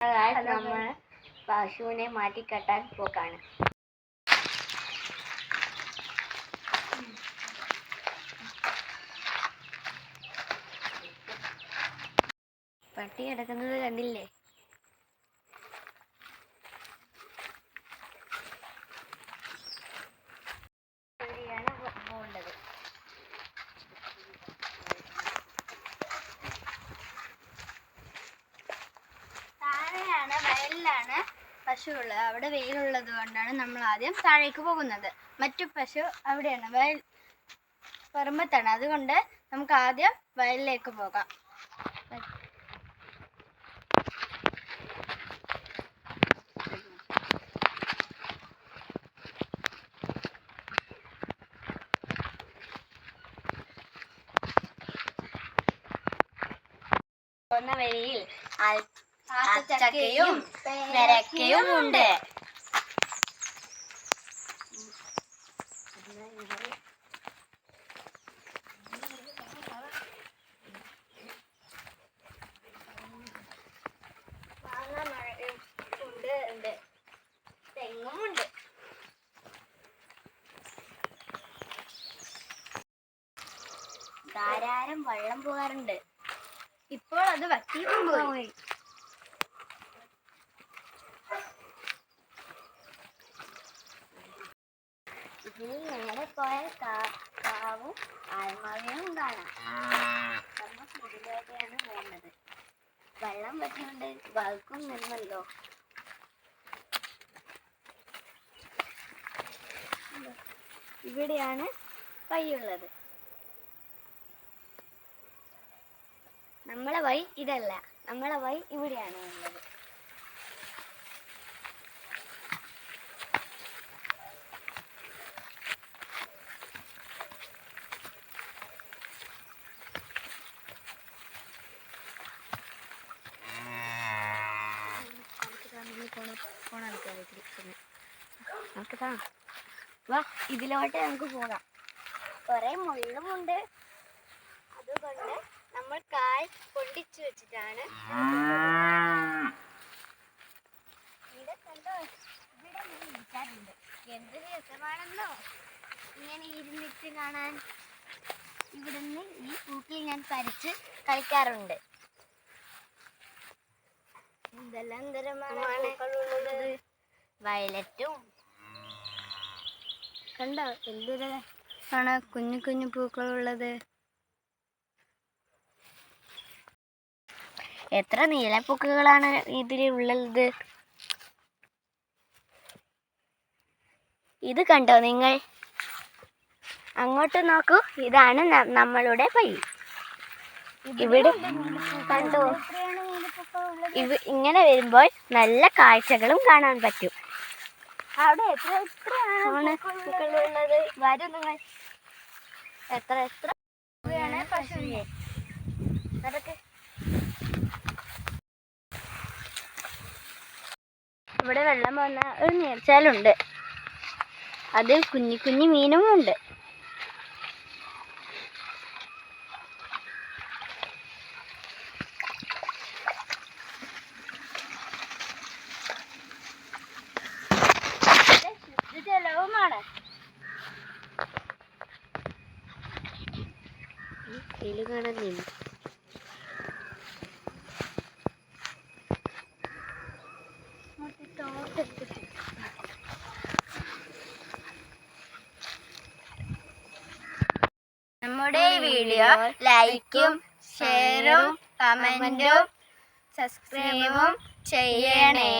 നമ്മൾ പശുവിനെ മാറ്റി കെട്ടാൻ പോക്കാണ്. പട്ടി കിടക്കുന്നത് കണ്ടില്ലേ ഇവിടെയാണ് പോ- പോകേണ്ടത് താഴെയാണ് വയലിലാണ് പശു ഉള്ളത് അവിടെ വെയിലുള്ളത് കൊണ്ടാണ് നമ്മൾ ആദ്യം താഴേക്ക് പോകുന്നത്. മറ്റു പശു അവിടെയാണ്. വയൽ പറമ്പത്താണ് അതുകൊണ്ട് നമുക്ക് ആദ്യം വയലിലേക്ക് പോകാം. പോകുന്ന വഴിയിൽ പെരക്കയും ഉണ്ട്. ധാരാളം വെള്ളം പോകാറുണ്ട്. ഇപ്പോൾ അത് വറ്റി പോയി ഇതിൽ നേരെ പോയാൽ കാവും ആൽമഴയും കാണാം. നമ്മൾ ഇതിലേക്കാണ് പോകുന്നത് വെള്ളം പറ്റിയുണ്ട് ബൾക്കും നിന്നല്ലോ. ഇവിടെയാണ് വഴിയുള്ളത് നമ്മളെ വഴി ഇതല്ല. നമ്മളെ വഴി ഇവിടെയാണ് ഉള്ളത്. ഇതിലോട്ട് നമുക്ക് പോകാം കൊറേ മുള്ളുമുണ്ട് അതുകൊണ്ട് നമ്മൾ കാൽ പൊട്ടിച്ചു വെച്ചിട്ടാണ് ഇവിടെ കണ്ടോ ഇവിടെ ഇരിക്കാറുണ്ട് എന്ത് രസമാണെന്നോ ഇങ്ങനെ ഇരുന്നിട്ട് കാണാൻ ഇവിടുന്ന് ഈ പൂക്കിൽ ഞാൻ പറിച്ച് കളിക്കാറുണ്ട് തരമാണ് വയലറ്റും. കണ്ടോ? എന്തൊരു ആണ് കുഞ്ഞു കുഞ്ഞു പൂക്കളുള്ളത്. എത്ര നീലപ്പൂക്കളാണ് ഇതിൽ ഉള്ളത്. ഇത് കണ്ടോ നിങ്ങൾ? അങ്ങോട്ട് നോക്കൂ. ഇതാണ് നമ്മളുടെ പൈ ഇവിടെ കണ്ടോ? ഇവ ഇങ്ങനെ വരുമ്പോൾ നല്ല കാഴ്ചകളും കാണാൻ പറ്റും. അവിടെ എത്ര എത്ര ആണ് പൂക്കളുള്ളത് വരും നിങ്ങൾ. എത്ര എത്ര പശുവിനെ ഇവിടെ വെള്ളം വന്ന ഒരു നീർച്ചാലുണ്ട്. അതിൽ കുഞ്ഞി കുഞ്ഞി മീനും ഉണ്ട് ഇതിൽ കാണാൻ നിന്നു. നമ്മുടെ വീഡിയോ ലൈക്കും ഷെയറും കമന്റും സബ്സ്ക്രൈബും ചെയ്യണേ.